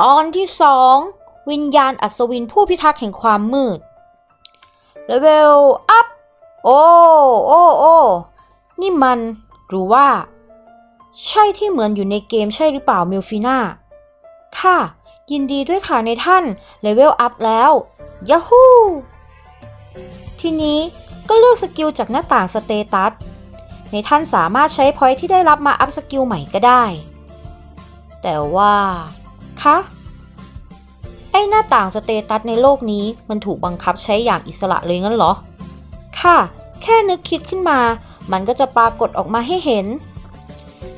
ตอนที่สองวิญญาณอัศวินผู้พิทักษ์แห่งความมืดเลเวลอัพ โอ้ โอ้ โอ้ นี่มันหรือว่า ใช่ที่เหมือนอยู่ในเกมใช่หรือเปล่ามิลฟิน่า ค่ะ ยินดีด้วยค่ะในท่านเลเวลอัพแล้วย a ฮูทีนี้ก็เลือกสกิลจากหน้าต่างสเตตัส ในท่านสามารถใช้พอยที่ได้รับมาอัพสกิลใหม่ก็ได้ แต่ว่า คะ ไอหน้าต่างสเตตัสในโลกนี้มันถูกบังคับใช้อย่างอิสระเลยงั้นเหรอ ค่ะ แค่นึกคิดขึ้นมา มันก็จะปรากฏออกมาให้เห็น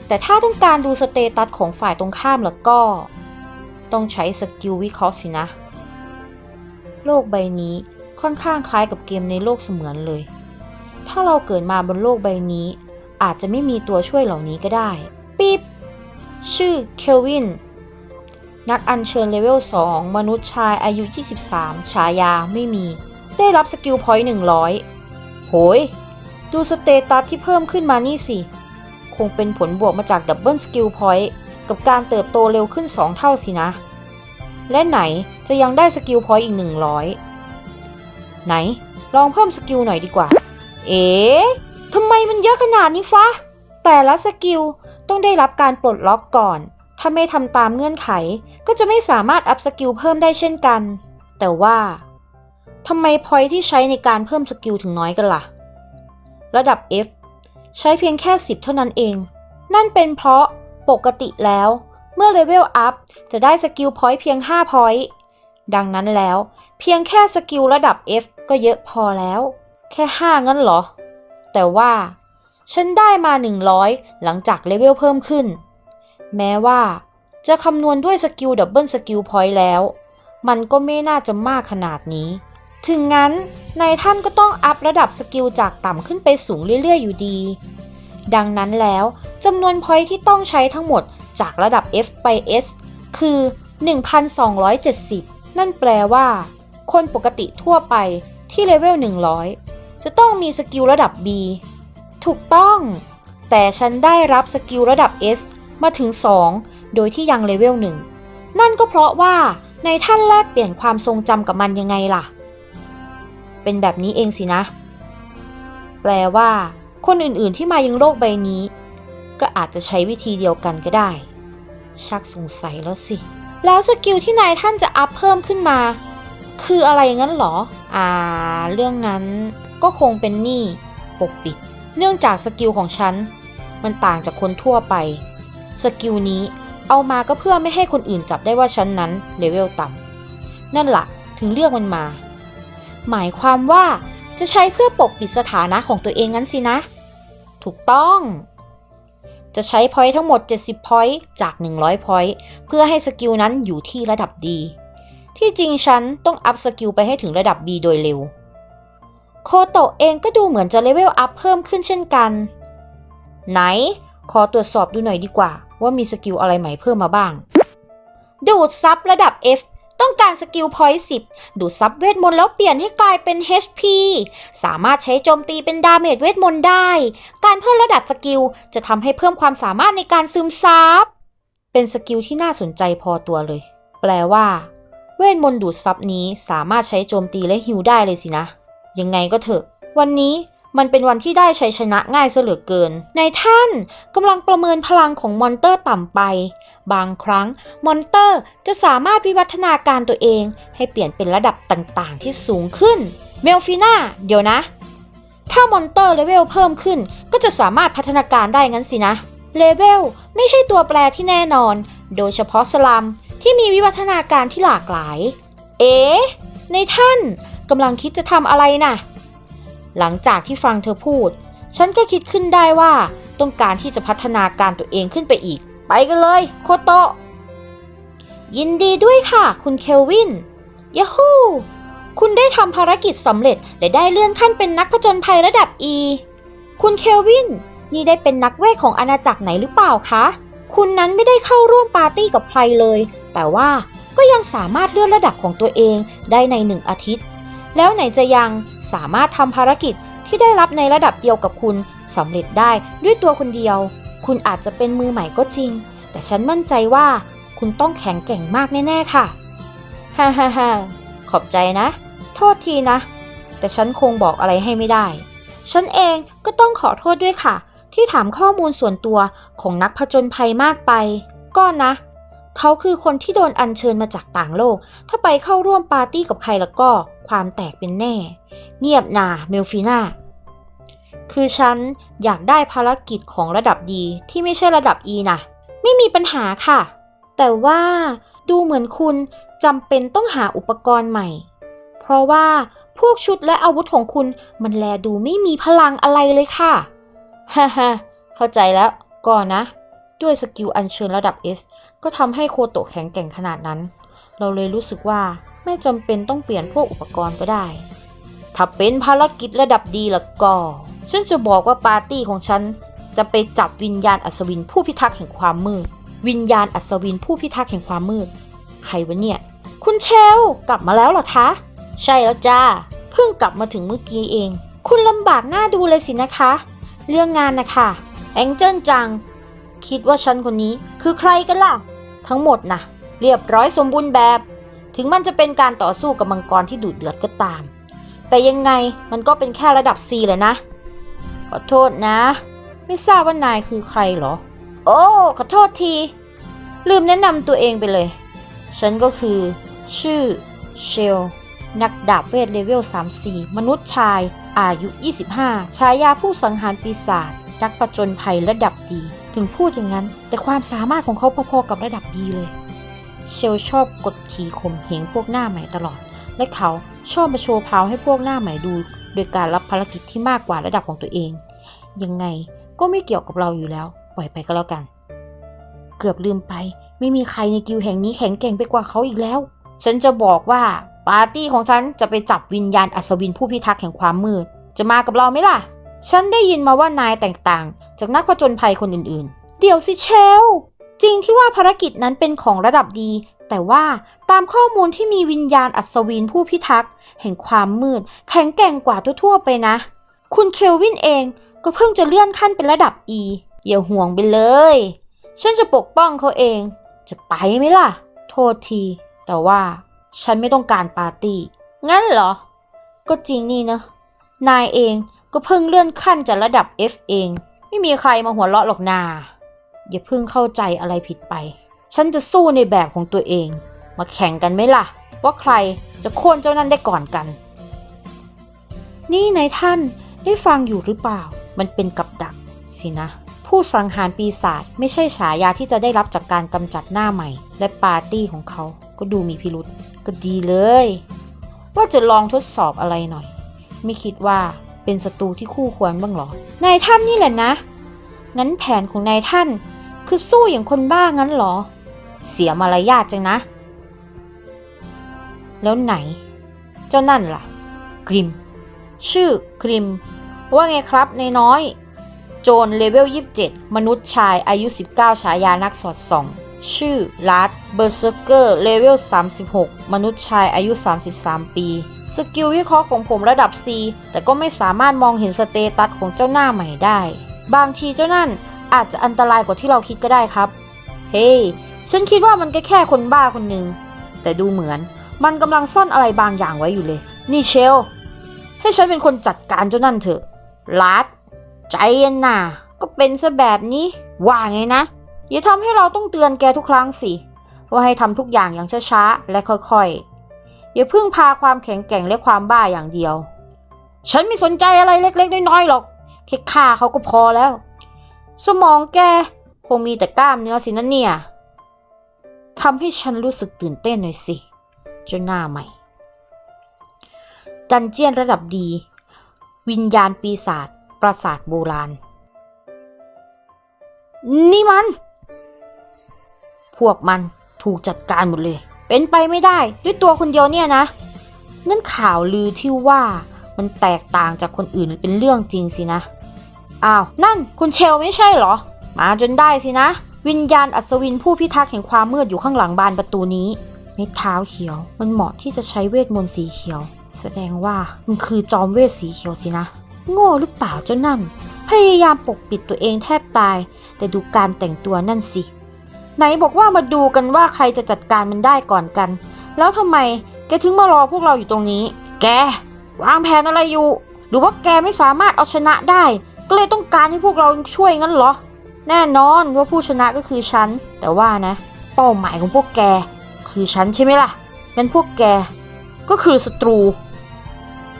แต่ถ้าต้องการดูสเตตัสของฝ่ายตรงข้ามแล้วก็ ต้องใช้สกิลวิเคราะห์สินะ โลกใบนี้ค่อนข้างคล้ายกับเกมในโลกเสมือนเลย ถ้าเราเกิดมาบนโลกใบนี้ อาจจะไม่มีตัวช่วยเหล่านี้ก็ได้ ปิ๊บ ชื่อเคลวิน นักอัญเชิญเลเวล 2 มนุษย์ชายอายุ 23 ฉายาไม่มี ได้รับสกิลพอยต์100 โหย ดูสเตตัสที่เพิ่มขึ้นมานี่สิ คงเป็นผลบวกมาจากดับเบิลสกิลพอยต์กับการเติบโตเร็วขึ้น 2 เท่าสินะ และไหนจะยังได้สกิลพอยต์อีก 100 ไหน ลองเพิ่มสกิลหน่อยดีกว่า เอ๊ะทำไมมันเยอะขนาดนี้ฟะแต่ละสกิลต้องได้รับการปลดล็อกก่อน ถ้าไม่ทำตามเงื่อนไขก็จะไม่สามารถอัพสกิลเพิ่มได้เช่นกัน แต่ว่าทำไมพอยที่ใช้ในการเพิ่มสกิลถึงน้อยกันล่ะ ระดับ F ใช้เพียงแค่ 10 เท่านั้นเอง นั่นเป็นเพราะปกติแล้ว เมื่อเลเวลอัพจะได้สกิลพอยต์เพียง 5 พอยต์ดังนั้นแล้ว เพียงแค่สกิลระดับ F ก็เยอะพอแล้ว แค่ 5 งั้นเหรอ แต่ว่า ฉันได้มา 100 หลังจากเลเวลเพิ่มขึ้น แม้ว่า จะคำนวณด้วยสกิลดับเบิลสกิลพอยต์แล้ว มันก็ไม่น่าจะมากขนาดนี้ ถึงงั้นนายท่านก็ต้องอัพระดับสกิลจากต่ำขึ้นไปสูงเรื่อยๆ อยู่ดี ดังนั้นแล้วจำนวนพอยต์ที่ต้องใช้ทั้งหมดจากระดับ F ไป S คือ 1,270 นั่นแปลว่า คนปกติทั่วไปที่เลเวล 100 จะต้องมีสกิลระดับ B ถูกต้อง แต่ฉันได้รับสกิลระดับ S มาถึง 2 โดยที่ยังเลเวล1นั่นก็เพราะว่าในท่านแลกเปลี่ยนความทรงจำกับมันยังไงล่ะ เป็นแบบนี้เองสินะ แปลว่า คนอื่นๆที่มายังโลกใบนี้ ก็อาจจะใช้วิธีเดียวกันก็ได้ ชักสงสัยแล้วสิ แล้วสกิลที่นายท่านจะอัพเพิ่มขึ้นมา คืออะไรงั้นเหรอ อ่า เรื่องนั้นก็คงเป็นหนี้ปกปิด เนื่องจากสกิลของฉัน มันต่างจากคนทั่วไป สกิลนี้เอามาก็เพื่อไม่ให้คนอื่นจับได้ว่าฉันนั้นเลเวลต่ำนั่นละ่ะถึงเลือกมันมา หมายความว่าจะใช้เพื่อปกปิดสถานะของตัวเองงั้นสินะ ถูกต้อง จะใช้พอยต์ทั้งหมด 70 พอยต์จาก 100 พอยต์เพื่อให้สกิลนั้นอยู่ที่ระดับดีที่จริงฉันต้องอัพสกิลไปให้ถึงระดับ B โดยเร็ว โคโตะเองก็ดูเหมือนจะเลเวลอัพเพิ่มขึ้นเช่นกัน ไหน ขอตรวจสอบดูหน่อยดีกว่า ว่ามีสกิลอะไรใหม่เพิ่มมาบ้าง ดูดซับระดับ F ต้องการสกิลพอยต์10 ดูดซับเวทมนต์แล้วเปลี่ยนให้กลายเป็น HP สามารถใช้โจมตีเป็นดาเมจเวทมนต์ได้ การเพิ่มระดับสกิลจะทำให้เพิ่มความสามารถในการซึมซับ เป็นสกิลที่น่าสนใจพอตัวเลย แปลว่า เวทมนต์ดูดซับนี้สามารถใช้โจมตีและฮิวได้เลยสินะ ยังไงก็เถอะ วันนี้ มันเป็นวันที่ได้ชัยชนะง่ายซะเหลือเกิน ในท่านกำลังประเมินพลังของมอนเตอร์ต่ำไป บางครั้งมอนเตอร์จะสามารถวิวัฒนาการตัวเอง ให้เปลี่ยนเป็นระดับต่างๆ ที่สูงขึ้น เมลฟิน่าเดี๋ยวนะ ถ้ามอนเตอร์เลเวลเพิ่มขึ้น ก็จะสามารถพัฒนาการได้งั้นสินะ เลเวลไม่ใช่ตัวแปรที่แน่นอน โดยเฉพาะสลัมที่มีวิวัฒนาการที่หลากหลาย เอ๊ะในท่านกำลังคิดจะทำอะไรน่ะ หลังจากที่ฟังเธอพูด ฉันก็คิดขึ้นได้ว่าต้องการที่จะพัฒนาการตัวเองขึ้นไปอีก ไปกันเลย โคโตะ ยินดีด้วยค่ะ คุณเคลวินย a ฮูคุณได้ทำภารกิจสำเร็จ และได้เลื่อนขั้นเป็นนักผจญภัยระดับ E คุณเคลวิน นี่ได้เป็นนักเวทของอาณาจักรไหนหรือเปล่าคะ คุณนั้นไม่ได้เข้าร่วมปาร์ตี้กับใครเลย แต่ว่าก็ยังสามารถเลื่อนระดับของตัวเองได้ในหนึ่งอาทิตย์ แล้วไหนจะยังสามารถทำภารกิจที่ได้รับในระดับเดียวกับคุณสำเร็จได้ด้วยตัวคนเดียว คุณอาจจะเป็นมือใหม่ก็จริง แต่ฉันมั่นใจว่าคุณต้องแข็งแกร่งมากแน่ ๆ ค่ะ ฮ่าฮ่าฮ่าขอบใจนะ โทษทีนะ แต่ฉันคงบอกอะไรให้ไม่ได้ ฉันเองก็ต้องขอโทษด้วยค่ะ ที่ถามข้อมูลส่วนตัวของนักผจญภัยมากไป ก็นะ เขาคือคนที่โดนอัญเชิญมาจากต่างโลก ถ้าไปเข้าร่วมปาร์ตี้กับใครแล้วก็ ความแตกเป็นแน่ เงียบนาเมลฟีนาคือฉันอยากได้ภารกิจของระดับดีที่ไม่ใช่ระดับ E นะ ไม่มีปัญหาค่ะ แต่ว่าดูเหมือนคุณจำเป็นต้องหาอุปกรณ์ใหม่ เพราะว่าพวกชุดและอาวุธของคุณมันแลดูไม่มีพลังอะไรเลยค่ะ ฮ่าฮ่าเข้าใจแล้วก่อนนะ ด้วยสกิลอัญเชิญระดับ S ก็ทำให้โคโตะแข็งแกร่งขนาดนั้น เราเลยรู้สึกว่า ไม่จำเป็นต้องเปลี่ยนพวกอุปกรณ์ก็ได้ ถ้าเป็นภารกิจระดับดีล้วก็ ฉันจะบอกว่าปาร์ตี้ของฉัน จะไปจับวิญญาณอัศวินผู้พิทักษ์แห่งความมืด วิญญาณอัศวินผู้พิทักษ์แห่งความมืด ใครวะเนี่ย คุณเชลกลับมาแล้วเหรอคะ ใช่แล้วจ้า เพิ่งกลับมาถึงเมื่อกี้เอง คุณลำบากหน้าดูเลยสินะคะ เรื่องงานนะคะแองเจิลจัง คิดว่าฉันคนนี้คือใครกันล่ะ ทั้งหมดนะเรียบร้อยสมบูรณ์แบบ ถึงมันจะเป็นการต่อสู้กับมังกรที่ดุเดือดก็ตาม แต่ยังไงมันก็เป็นแค่ระดับ C เลยนะ ขอโทษนะ ไม่ทราบว่านายคือใครเหรอ โอ้ ขอโทษที ลืมแนะนำตัวเองไปเลย ฉันก็คือ ชื่อเชล นักดาบเวทเลเวล 34 มนุษย์ชาย อายุ 25ฉายาผู้สังหารปีศาจ นักประจนภัยระดับดี ถึงพูดอย่างนั้น แต่ความสามารถของเขาพอๆกับระดับดีเลย เชลชอบกดขี่ข่มเหงพวกหน้าใหม่ตลอด และเขาชอบมาโชว์พาวให้พวกหน้าใหม่ดู โดยการรับภารกิจที่มากกว่าระดับของตัวเอง ยังไงก็ไม่เกี่ยวกับเราอยู่แล้วปล่อยไปก็แล้วกัน เกือบลืมไป ไม่มีใครในกิวแห่งนี้แข็งแกร่งไปกว่าเขาอีกแล้ว ฉันจะบอกว่าปาร์ตี้ของฉันจะไปจับวิญญาณอัศวินผู้พิทักษ์แห่งความมืด จะมากับเราไหมล่ะ ฉันได้ยินมาว่านายแตกต่าง จากนักผจญภัยคนอื่นๆ เดี๋ยวสิเชล จริงที่ว่าภารกิจนั้นเป็นของระดับดี แต่ว่าตามข้อมูลที่มีวิญญาณอัศวินผู้พิทักษ์แห่งความมืด แข็งแกร่งกว่าทั่วๆไปนะ คุณเคลวินเองก็เพิ่งจะเลื่อนขั้นเป็นระดับ E อย่าห่วงไปเลย ฉันจะปกป้องเขาเอง จะไปไหมล่ะ โทษที แต่ว่าฉันไม่ต้องการปาร์ตี้ งั้นเหรอ ก็จริงนี่นะ นายเองก็เพิ่งเลื่อนขั้นจากระดับ F เอง ไม่มีใครมาหัวเราะหรอกนา อย่าเพิ่งเข้าใจอะไรผิดไป ฉันจะสู้ในแบบของตัวเอง มาแข่งกันไหมล่ะ ว่าใครจะโค่นเจ้านั่นได้ก่อนกัน นี่นายท่านได้ฟังอยู่หรือเปล่า มันเป็นกับดักสินะ ผู้สังหารปีศาจไม่ใช่ฉายาที่จะได้รับจากการกำจัดหน้าใหม่ และปาร์ตี้ของเขาก็ดูมีพิรุษก็ดีเลย ว่าจะลองทดสอบอะไรหน่อย ไม่คิดว่าเป็นศัตรูที่คู่ควรบ้างหรอนายท่านนี่แหละนะ งั้นแผนของนายท่าน คือสู้อย่างคนบ้างั้นเหรอ เสียมารยาทจังนะ แล้วไหน เจ้านั่นล่ะ กริม ชื่อกริม ว่าไงครับในน้อย โจนเลเวล 27 มนุษย์ชายอายุ 19 ฉายานักสอดส่อง ชื่อลัดเบอร์เซอร์เกอร์เลเวล 36 มนุษย์ชายอายุ 33 ปีสกิลวิเคราะห์ของผมระดับ C แต่ก็ไม่สามารถมองเห็นสเตตัสของเจ้าหน้าใหม่ได้ บางทีเจ้านั่น อาจจะอันตรายกว่าที่เราคิดก็ได้ครับ เฮ้ hey, ฉันคิดว่ามันก็แค่คนบ้าคนหนึ่ง แต่ดูเหมือนมันกำลังซ่อนอะไรบางอย่างไว้อยู่เลย นี่เชล ให้ฉันเป็นคนจัดการเจ้านั่นเถอะลัดใจเย็นน่ะก็เป็นซะแบบนี้ ว่าไงนะ อย่าทำให้เราต้องเตือนแกทุกครั้งสิ ว่าให้ทำทุกอย่างอย่างช้าๆ และค่อยๆ อย่าพึ่งพาความแข็งแกร่งและความบ้าอย่างเดียว ฉันไม่สนใจอะไรเล็ก ๆ น้อยๆหรอกแค่ฆ่าเขาก็พอแล้ว สมองแก คงมีแต่กล้ามเนื้อสินะเนี่ยทำให้ฉันรู้สึกตื่นเต้นหน่อยสิจ้าหน้าใหม่ ดันเจียนระดับดี วิญญาณปีศาจปราสาทโบราณ นี่มัน พวกมันถูกจัดการหมดเลย เป็นไปไม่ได้ด้วยตัวคนเดียวเนี่ยนะ นั่นข่าวลือที่ว่ามันแตกต่างจากคนอื่นเป็นเรื่องจริงสินะ อ้าว นั่นคุณเชลไม่ใช่เหรอ มาจนได้สินะ วิญญาณอัศวินผู้พิทักษ์แห่งความมืดอยู่ข้างหลังบานประตูนี้ในเท้าเขียว มันเหมาะที่จะใช้เวทมนต์สีเขียว แสดงว่ามันคือจอมเวทสีเขียวสินะ โง่หรือเปล่าเจ้านั่น พยายามปกปิดตัวเองแทบตาย แต่ดูการแต่งตัวนั่นสิ ไหนบอกว่ามาดูกันว่าใครจะจัดการมันได้ก่อนกัน แล้วทำไมแกถึงมารอพวกเราอยู่ตรงนี้ แก วางแผนอะไรอยู่ หรือว่าแกไม่สามารถเอาชนะได้ ก็เลยต้องการให้พวกเราช่วยงั้นเหรอ แน่นอนว่าผู้ชนะก็คือฉัน แต่ว่านะ เป้าหมายของพวกแก คือฉันใช่ไหมล่ะงั้นพวกแก ก็คือศัตรู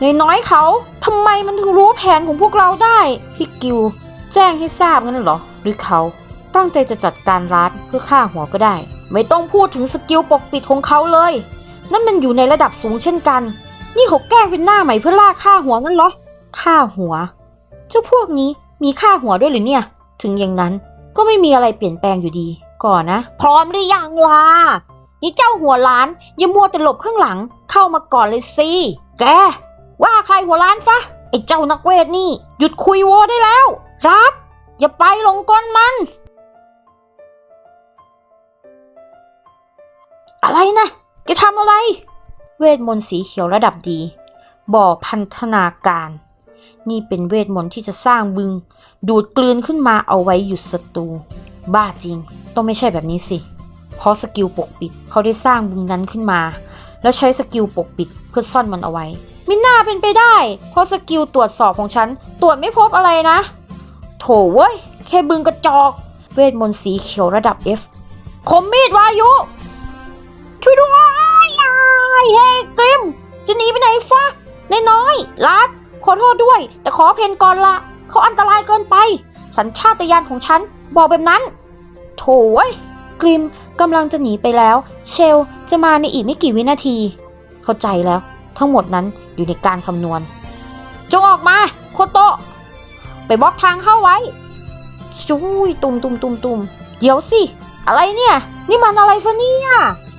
ในน้อยเขาทำไมมันถึงรู้แผนของพวกเราได้พี่กิว แจ้งให้ทราบงั้นเหรอ หรือเขาตั้งใจจะจัดการร้านเพื่อฆ่าหัวก็ได้ ไม่ต้องพูดถึงสกิลปกปิดของเขาเลย นั่นมันอยู่ในระดับสูงเช่นกัน นี่เขาแกล้งเป็นหน้าใหม่เพื่อล่าฆ่าหัวงั้นเหรอฆ่าหัว เจ้าพวกนี้มีฆ่าหัวด้วยหรือเนี่ย ถึงอย่างนั้นก็ไม่มีอะไรเปลี่ยนแปลงอยู่ดี ก่อนนะ พร้อมหรือยังล่ะนี่เจ้าหัวล้านอย่ามัวแต่หลบข้างหลัง เข้ามาก่อนเลยสิแกว่าใครหัวล้านฟะไอ้เจ้านักเวทนี่ หยุดคุยโวได้แล้ว รัดอย่าไปหลงกลมัน อะไรนะแกทำอะไร เวทมนต์สีเขียวระดับดี บ่อพันธนาการ นี่เป็นเวทมนต์ที่จะสร้างบึง ดูดกลืนขึ้นมาเอาไว้หยุดศัตรู บ้าจริง ต้องไม่ใช่แบบนี้สิ เพราะสกิลปกปิดเขาได้สร้างบึงนั้นขึ้นมา แล้วใช้สกิลปกปิดเพื่อซ่อนมันเอาไว้ม่น่าเป็นไปได้ เพราะสกิลตรวจสอบของฉัน ตรวจไม่พบอะไรนะ โถเว้ย แค่บึงกระจอก เวทมนต์สีเขียวระดับ F คมมีดวายุ ช่วยด้วยเฮ้ยกริม จะหนีไปไหนฟะนายน้อยลัด ขอโทษด้วย แต่ขอเพนก่อนละ เขาอันตรายเกินไป สัญชาตญาณของฉัน บอกแบบนั้น โถเว้ยกริมกำลังจะหนีไปแล้ว เชลจะมาในอีกไม่กี่วินาที เข้าใจแล้ว ทั้งหมดนั้นอยู่ในการคำนวณ จงออกมา โคโตะ ไปบล็อกทางเข้าไว้ชุยตุมตุมตุมตุมเดี๋ยวสิ อะไรเนี่ย นี่มันอะไรฟะเนี่ย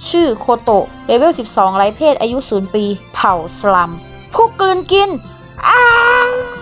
ชื่อโคโตะเลเวล 12 ไร้เพศอายุ 0 ปี เผ่าสลัม ผู้กลืนกิน 아!